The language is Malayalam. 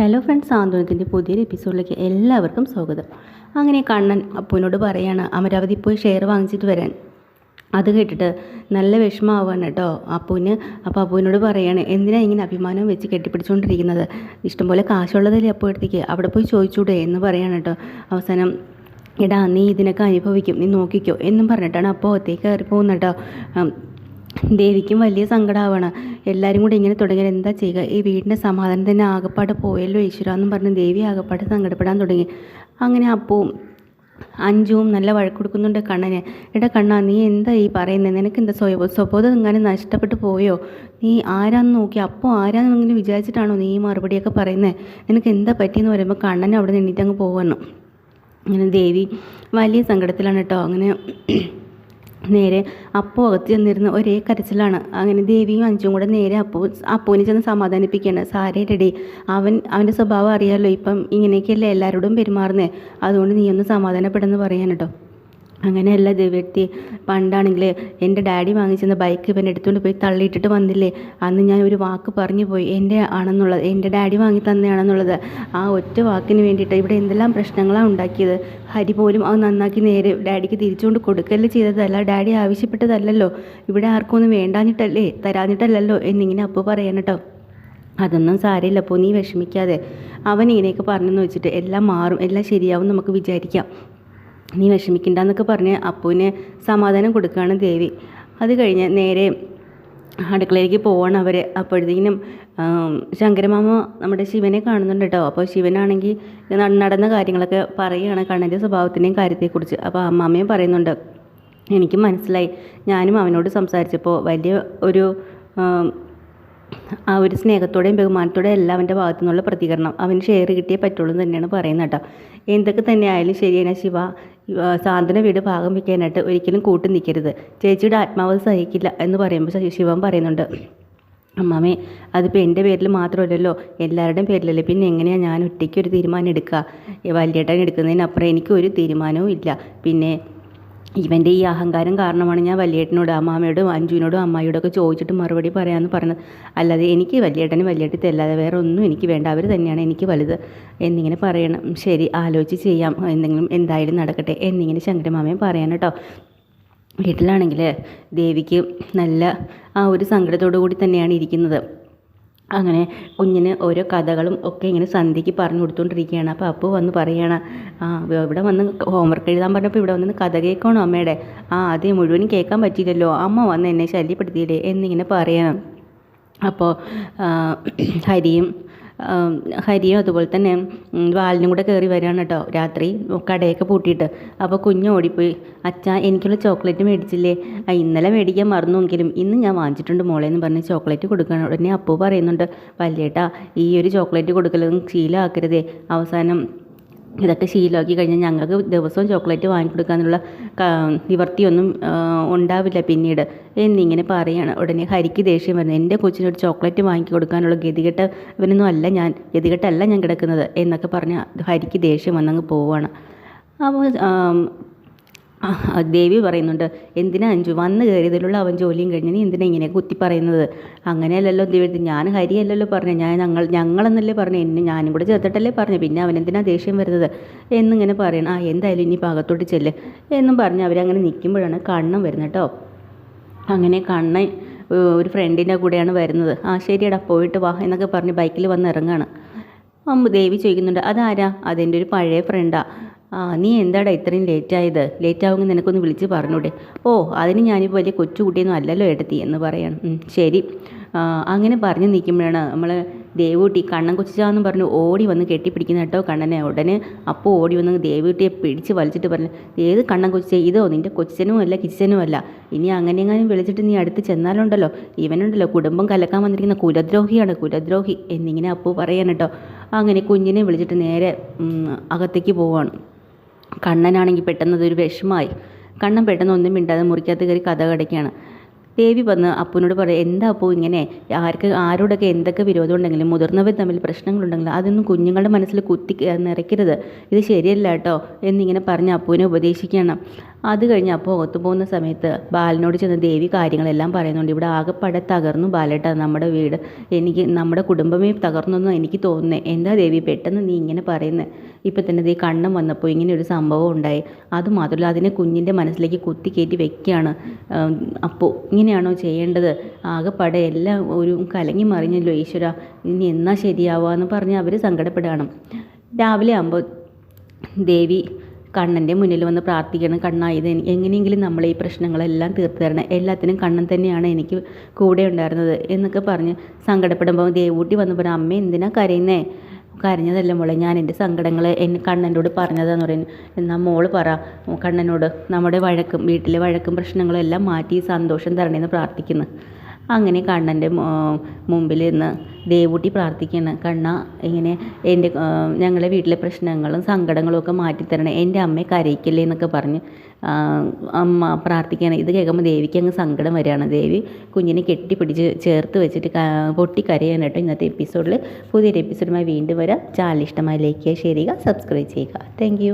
ഹലോ ഫ്രണ്ട്സ് സാന്ത്വനത്തിന്റെ പുതിയൊരു എപ്പിസോഡിലേക്ക് എല്ലാവർക്കും സ്വാഗതം. അങ്ങനെ കണ്ണൻ അപ്പുവിനോട് പറയാണ് അമരാവതി പോയി ഷെയർ വാങ്ങിച്ചിട്ട് വരാൻ. അത് കേട്ടിട്ട് നല്ല വിഷമമാവാണ് കേട്ടോ അപ്പുവിന്. അപ്പോൾ അപ്പുവിനോട് പറയാണ് എന്തിനാണ് ഇങ്ങനെ അഭിമാനം വെച്ച് കെട്ടിപ്പിടിച്ചുകൊണ്ടിരിക്കുന്നത് ഇഷ്ടംപോലെ കാശുള്ളതല്ലേ അപ്പോൾ എടുത്തേക്ക് അവിടെ പോയി ചോദിച്ചൂടെ? എന്ന് പറയാണ് കേട്ടോ. അവസാനം എടാ നീ ഇതിനൊക്കെ അനുഭവിക്കും. നീ നോക്കിക്കോ. എന്നും പറഞ്ഞിട്ടാണ് അപ്പോൾ ഒത്തേക്ക് കയറി ഉം, ദേവിക്കും വലിയ സങ്കടമാവാണ് എല്ലാവരും കൂടി ഇങ്ങനെ തുടങ്ങിയാൽ എന്താ ചെയ്യുക? ഈ വീടിന്റെ സമാധാനം തന്നെ ആകപ്പാട് പോയല്ലോ ഈശ്വര എന്നും പറഞ്ഞ് ദേവി ആകപ്പാട് സങ്കടപ്പെടാൻ തുടങ്ങി. അങ്ങനെ അപ്പവും അഞ്ചുവും നല്ല വഴക്ക് കൊടുക്കുന്നുണ്ട് കണ്ണന്. എടാ കണ്ണ നീ എന്താ ഈ പറയുന്നത് നിനക്ക് എന്താ സ്വയ സ്വബോധം എങ്ങനെ നഷ്ടപ്പെട്ടു പോയോ? നീ ആരാന്ന് നോക്കി. അപ്പോൾ ഇങ്ങനെ വിചാരിച്ചിട്ടാണോ നീ ഈ മറുപടിയൊക്കെ പറയുന്നത് നിനക്ക് എന്താ പറ്റിയെന്ന് പറയുമ്പോൾ കണ്ണൻ അവിടെ നിന്നിട്ട് അങ്ങ് പോകുന്നു അങ്ങനെ ദേവി വലിയ സങ്കടത്തിലാണ് കേട്ടോ. അങ്ങനെ നേരെ അപ്പു അകത്ത് ചെന്നിരുന്ന് ഒരേ കരച്ചിലാണ്. അങ്ങനെ ദേവിയും അഞ്ചും കൂടെ നേരെ അപ്പു അപ്പുവിനെ ചെന്ന് സമാധാനിപ്പിക്കുകയാണ്. സാരേടടി അവൻ അവന്റെ സ്വഭാവം അറിയാമല്ലോ ഇപ്പം ഇങ്ങനെയൊക്കെയല്ലേ എല്ലാവരോടും പെരുമാറുന്നത് അതുകൊണ്ട് നീ ഒന്ന് സമാധാനപ്പെടുന്നു പറയാൻ കേട്ടോ. അങ്ങനെയല്ല വ്യക്തി പണ്ടാണെങ്കിൽ എന്റെ ഡാഡി വാങ്ങിച്ചെന്ന ബൈക്ക് ഇവൻ എടുത്തുകൊണ്ട് പോയി തള്ളിയിട്ടിട്ട് വന്നില്ലേ? അന്ന് ഞാൻ ഒരു വാക്ക് പറഞ്ഞു പോയി എന്റെ ആണെന്നുള്ളത് എന്റെ ഡാഡി വാങ്ങി തന്നെയാണെന്നുള്ളത്. ആ ഒറ്റ വാക്കിന് വേണ്ടിയിട്ട് ഇവിടെ എന്തെല്ലാം പ്രശ്നങ്ങളാണ് ഉണ്ടാക്കിയത്? ഹരി പോലും അത് നന്നാക്കി നേരെ ഡാഡിക്ക് തിരിച്ചുകൊണ്ട് കൊടുക്കൽ ചെയ്തതല്ല ഡാഡി ആവശ്യപ്പെട്ടതല്ലല്ലോ. ഇവിടെ ആർക്കും ഒന്നും വേണ്ടാഞ്ഞിട്ടല്ലേ തരാഞ്ഞിട്ടല്ലല്ലോ എന്നിങ്ങനെ അപ്പോൾ പറയണം കേട്ടോ. അതൊന്നും സാരമില്ല അപ്പോൾ നീ വിഷമിക്കാതെ. അവൻ ഇങ്ങനെയൊക്കെ പറഞ്ഞെന്ന് വെച്ചിട്ട് എല്ലാം മാറും എല്ലാം ശരിയാവും നമുക്ക് വിചാരിക്കാം. നീ വിഷമിക്കണ്ടെന്നൊക്കെ പറഞ്ഞ് അപ്പുവിന് സമാധാനം കൊടുക്കുകയാണ് ദേവി. അത് കഴിഞ്ഞ് നേരെ അടുക്കളയിലേക്ക് പോവാണ് അവർ അപ്പോഴത്തേക്കിനും ശങ്കരമാമ നമ്മുടെ ശിവനെ കാണുന്നുണ്ട് കേട്ടോ. അപ്പോൾ ശിവനാണെങ്കിൽ നടന്ന കാര്യങ്ങളൊക്കെ പറയുകയാണ് കണ്ണന്റെ സ്വഭാവത്തിന്റെയും കാര്യത്തെക്കുറിച്ച്. അപ്പോൾ അമ്മാമ്മയും പറയുന്നുണ്ട് എനിക്ക് മനസ്സിലായി. ഞാനും അവനോട് സംസാരിച്ചപ്പോൾ വലിയ ഒരു ആ ഒരു സ്നേഹത്തോടെയും ബഹുമാനത്തോടെയും എല്ലാം അവന്റെ ഭാഗത്തു നിന്നുള്ള പ്രതികരണം അവന് ഷെയർ കിട്ടിയേ പറ്റുള്ളൂ എന്ന് തന്നെയാണ് പറയുന്നത് കേട്ടോ. എന്തൊക്കെ തന്നെ ആയാലും ശരിയാണ് ശിവ. സാന്ത്വന വീട് ഭാഗം വയ്ക്കാനായിട്ട് ഒരിക്കലും കൂട്ടു നിൽക്കരുത്. ചേച്ചിയുടെ ആത്മാവ് സഹിക്കില്ല എന്ന് പറയുമ്പോൾ ശിവൻ പറയുന്നുണ്ട്. അമ്മാമേ അതിപ്പോൾ എന്റെ പേരിൽ മാത്രമല്ലല്ലോ എല്ലാവരുടെയും പേരിലല്ലേ? പിന്നെ എങ്ങനെയാണ് ഞാൻ ഒറ്റയ്ക്ക് ഒരു തീരുമാനം എടുക്കുക? വലിയേട്ടൻ എടുക്കുന്നതിനപ്പുറം എനിക്ക് ഒരു തീരുമാനവും ഇല്ല. പിന്നെ ഇവന്റെ ഈ അഹങ്കാരം കാരണമാണ് ഞാൻ വലിയേട്ടനോട് അമ്മാമയോടും അഞ്ജുവിനോടും അമ്മായിയോടും ഒക്കെ ചോദിച്ചിട്ട് മറുപടി പറയാമെന്ന് പറഞ്ഞത്. അല്ലാതെ എനിക്ക് വലിയേട്ടനും വലിയേട്ടത്തെ അല്ലാതെ വേറെ ഒന്നും എനിക്ക് വേണ്ട. അവർ തന്നെയാണ് എനിക്ക് വലുത്. എന്നിങ്ങനെ പറയണം. ശരി ആലോചിച്ച് ചെയ്യാം. എന്തെങ്കിലും എന്തായാലും നടക്കട്ടെ. എന്നിങ്ങനെ ശങ്കരമാമയും പറയാൻ കേട്ടോ വീട്ടിലാണെങ്കിൽ ദേവിക്ക് നല്ല ആ ഒരു സങ്കടത്തോടു കൂടി തന്നെയാണ് ഇരിക്കുന്നത്. അങ്ങനെ കുഞ്ഞിന് ഓരോ കഥകളും ഒക്കെ ഇങ്ങനെ സന്ധ്യയ്ക്ക് പറഞ്ഞു കൊടുത്തുകൊണ്ടിരിക്കുകയാണ് അപ്പോൾ അപ്പു വന്ന് പറയുകയാണ് ആ ഇവിടെ വന്ന് ഹോംവർക്ക് എഴുതാൻ പറഞ്ഞപ്പോൾ ഇവിടെ വന്ന് കഥ കേൾക്കണോ അമ്മയുടെ ആ അതേ മുഴുവനും കേൾക്കാൻ പറ്റിയില്ലല്ലോ. അമ്മ വന്ന് എന്നെ ശല്യപ്പെടുത്തിയില്ലേ? എന്നിങ്ങനെ പറയണം. അപ്പോൾ ഹരിയും ഹരിയും അതുപോലെ തന്നെ വാലിനും കൂടെ കയറി വരികയാണ് കേട്ടോ രാത്രി. കടയൊക്കെ പൂട്ടിയിട്ട്. അപ്പോൾ കുഞ്ഞ് ഓടിപ്പോയി. അച്ഛാ എനിക്കുള്ള ചോക്ലേറ്റ് മേടിച്ചില്ലേ? ഇന്നലെ മേടിക്കാൻ മറന്നുവെങ്കിലും ഇന്ന് ഞാൻ വാങ്ങിച്ചിട്ടുണ്ട് മോളെ എന്ന് പറഞ്ഞ് ചോക്ലേറ്റ് കൊടുക്കണം ഉടനെ അപ്പു പറയുന്നുണ്ട്. വല്യേട്ടാ ഈ ഒരു ചോക്ലേറ്റ് കൊടുക്കലൊന്നും ശീലമാക്കരുതേ. അവസാനം ഇതൊക്കെ ശീലമാക്കി കഴിഞ്ഞാൽ ഞങ്ങൾക്ക് ദിവസവും ചോക്ലേറ്റ് വാങ്ങിക്കൊടുക്കാനുള്ള നിവർത്തിയൊന്നും ഉണ്ടാവില്ല പിന്നീട്. എന്നിങ്ങനെ പറയാണ്. ഉടനെ ഹരിക്ക് ദേഷ്യം വരുന്നത് എന്റെ കൊച്ചിനൊരു ചോക്ലേറ്റ് വാങ്ങിക്കി കൊടുക്കാനുള്ള ഗതികെട്ട ഇവനൊന്നും അല്ല ഞാൻ. ഗതികെട്ടല്ല ഞാൻ കിടക്കുന്നത് എന്നൊക്കെ പറഞ്ഞ് ഹരിക്ക് ദേഷ്യം വന്നങ്ങ് പോവുകയാണ് അപ്പോൾ ദേവി പറയുന്നുണ്ട് എന്തിനാ അഞ്ചു വന്നു കയറിയതിലുള്ള അവൻ ജോലിയും കഴിഞ്ഞ് നീ എന്തിനാ ഇങ്ങനെ കുത്തി പറയുന്നത്? അങ്ങനെയല്ലല്ലോ ദൈവത്തിൽ ഞാൻ ഹരിയല്ലല്ലോ പറഞ്ഞു ഞാൻ ഞങ്ങൾ ഞങ്ങളെന്നല്ലേ പറഞ്ഞു എന്നെ ഞാനും കൂടെ ചേർത്തിട്ടല്ലേ പറഞ്ഞു പിന്നെ അവൻ എന്തിനാ ദേഷ്യം വരുന്നത്? എന്നിങ്ങനെ പറയണം ആ എന്തായാലും ഇനി പാകത്തോട്ട് ചെല്ല് എന്നും പറഞ്ഞ് അവരങ്ങനെ നിൽക്കുമ്പോഴാണ് കണ്ണം വരുന്നത് കേട്ടോ. അങ്ങനെ കണ്ണൻ ഒരു ഫ്രണ്ടിന്റെ കൂടെയാണ് വരുന്നത്. ആ ശരിയടാ പോയിട്ട് വാ എന്നൊക്കെ പറഞ്ഞ് ബൈക്കിൽ വന്ന് ഇറങ്ങാണ്. അമ്മ ദേവി ചോദിക്കുന്നുണ്ട് അതാരാ? അതെന്റെ ഒരു പഴയ ഫ്രണ്ടാ ആ നീ എന്താടാ ഇത്രയും ലേറ്റായത് ലേറ്റ് ആവുമെങ്കിൽ നിനക്കൊന്ന് വിളിച്ച് പറഞ്ഞൂടെ. ഓ അതിന് ഞാനിപ്പോൾ വലിയ കൊച്ചുകുട്ടിയൊന്നും അല്ലല്ലോ എടുത്തി എന്ന് പറയണം. ശരി. അങ്ങനെ പറഞ്ഞു നിൽക്കുമ്പോഴാണ് നമ്മൾ ദേവൂട്ടി കണ്ണൻ കൊച്ചിച്ചാന്ന് പറഞ്ഞു ഓടി വന്ന് കെട്ടിപ്പിടിക്കുന്ന കേട്ടോ കണ്ണനെ. ഉടനെ അപ്പോൾ ഓടി വന്ന് ദേവൂട്ടിയെ പിടിച്ച് വലിച്ചിട്ട് പറഞ്ഞു ഏത് കണ്ണൻ കൊച്ചേ ഇതോ? നിന്റെ കൊച്ചനും അല്ല കിച്ചനും അല്ല ഇനി അങ്ങനെയെങ്ങാനും വിളിച്ചിട്ട് നീ അടുത്ത് ചെന്നാലുണ്ടല്ലോ. ഇവനുണ്ടല്ലോ കുടുംബം കലക്കാൻ വന്നിരിക്കുന്ന കുലദ്രോഹിയാണ് കുലദ്രോഹി. എന്നിങ്ങനെ അപ്പോൾ പറയാൻ കേട്ടോ. അങ്ങനെ കുഞ്ഞിനെ വിളിച്ചിട്ട് നേരെ അകത്തേക്ക് പോവാണ്. കണ്ണനാണെങ്കിൽ പെട്ടെന്ന് അതൊരു വിഷമമായി കണ്ണൻ പെട്ടെന്ന് ഒന്നും മിണ്ടാതെ മുറിക്കകത്ത് കയറി കഥ കടക്കുകയാണ്. ദേവി വന്ന് അപ്പുവിനോട് പറയും എന്താ അപ്പു ഇങ്ങനെ? ആർക്ക് ആരോടൊക്കെ എന്തൊക്കെ വിരോധം ഉണ്ടെങ്കിലും മുതിർന്നവർ തമ്മിൽ പ്രശ്നങ്ങളുണ്ടെങ്കിലും അതൊന്നും കുഞ്ഞുങ്ങളുടെ മനസ്സിൽ കുത്തി നിറയ്ക്കരുത്. ഇത് ശരിയല്ല കേട്ടോ എന്നിങ്ങനെ പറഞ്ഞ് അപ്പുവിനെ ഉപദേശിക്കണം അത് കഴിഞ്ഞ് അപ്പോൾ ഒത്തു പോകുന്ന സമയത്ത് ബാലനോട് ചെന്ന് ദേവി കാര്യങ്ങളെല്ലാം പറയുന്നുണ്ട്. ഇവിടെ ആകെപ്പടെ തകർന്നു ബാലേട്ട. നമ്മുടെ വീട് എനിക്ക് നമ്മുടെ കുടുംബമേ തകർന്നെന്ന് എനിക്ക് തോന്നുന്നത് എന്താ ദേവി പെട്ടെന്ന് നീ ഇങ്ങനെ പറയുന്നത് ഇപ്പം തന്നെ ദേ കണ്ണം വന്നപ്പോൾ ഇങ്ങനെ ഒരു സംഭവം ഉണ്ടായി. അതുമാത്രമല്ല അതിനെ കുഞ്ഞിന്റെ മനസ്സിലേക്ക് കുത്തി കയറ്റി വെക്കുകയാണ്. അപ്പോൾ ഇങ്ങനെയാണോ ചെയ്യേണ്ടത്? ആകെപ്പടെ എല്ലാം ഒരു കലങ്ങി മറിഞ്ഞല്ലോ ഈശ്വര. ഇനി എന്നാ ശരിയാവുക എന്ന് പറഞ്ഞ് അവർ സങ്കടപ്പെടുകയാണ്. രാവിലെ ആകുമ്പോൾ ദേവി കണ്ണന്റെ മുന്നിൽ വന്ന് പ്രാർത്ഥിക്കണം. കണ്ണായത് എങ്ങനെയെങ്കിലും നമ്മൾ ഈ പ്രശ്നങ്ങളെല്ലാം തീർത്തു തരണം. എല്ലാത്തിനും കണ്ണൻ തന്നെയാണ് എനിക്ക് കൂടെ ഉണ്ടായിരുന്നത് എന്നൊക്കെ പറഞ്ഞ് സങ്കടപ്പെടുമ്പോൾ ദേവൂട്ടി വന്ന് പറഞ്ഞു അമ്മ എന്തിനാ കരയുന്നേ? കരഞ്ഞതല്ല മോളെ ഞാൻ എന്റെ സങ്കടങ്ങൾ എന്നെ കണ്ണനോട് പറഞ്ഞതാന്ന് പറയുന്നു. എന്നാൽ മോൾ പറ കണ്ണനോട് നമ്മുടെ വഴക്കും വീട്ടിലെ വഴക്കും പ്രശ്നങ്ങളും എല്ലാം മാറ്റി സന്തോഷം തരണേന്ന് പ്രാർത്ഥിക്കുന്നു. അങ്ങനെ കണ്ണന്റെ മുമ്പിൽ നിന്ന് ദേവൂട്ടി പ്രാർത്ഥിക്കുകയാണ്. കണ്ണ ഇങ്ങനെ എന്റെ ഞങ്ങളുടെ വീട്ടിലെ പ്രശ്നങ്ങളും സങ്കടങ്ങളും ഒക്കെ മാറ്റിത്തരണം എന്റെ അമ്മയെ കരയിക്കല്ലേ എന്നൊക്കെ പറഞ്ഞ് അമ്മ പ്രാർത്ഥിക്കുകയാണ്. ഇത് കേൾക്കുമ്പോൾ ദേവിക്ക് അങ്ങ് സങ്കടം വരികയാണ്. ദേവി കുഞ്ഞിനെ കെട്ടിപ്പിടിച്ച് ചേർത്ത് വെച്ചിട്ട് പൊട്ടി കരയാണ് കേട്ടോ ഇന്നത്തെ എപ്പിസോഡിൽ. പുതിയൊരു എപ്പിസോഡുമായി വീണ്ടും വരാം. ചാനൽ ഇഷ്ടമായി ലൈക്ക് ചെയ്യുക ഷെയർ ചെയ്യുക സബ്സ്ക്രൈബ് ചെയ്യുക. താങ്ക്